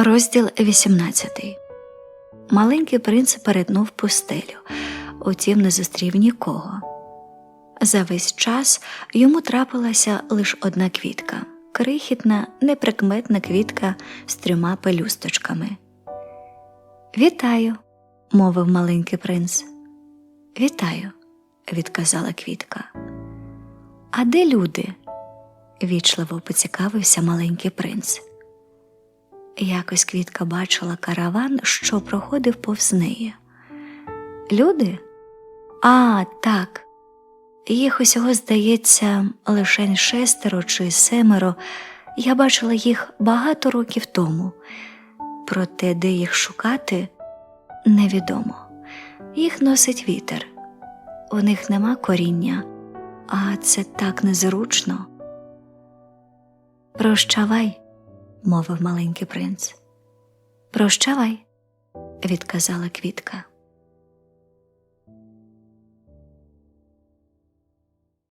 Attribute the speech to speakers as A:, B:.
A: Розділ 18 Маленький принц перетнув пустелю, утім не зустрів нікого. За весь час йому трапилася лише одна квітка крихітна, неприкметна квітка з трьома пелюсточками. Вітаю, мовив маленький принц. Вітаю, відказала квітка. А де люди? вічливо поцікавився маленький принц. Якось квітка бачила караван, що проходив повз неї. Люди? А, так. Їх усього, здається, лише шестеро чи семеро. Я бачила їх багато років тому, проте де їх шукати невідомо. Їх носить вітер, у них нема коріння, а це так незручно. Прощавай, мовив маленький принц. Прощавай, відказала квітка.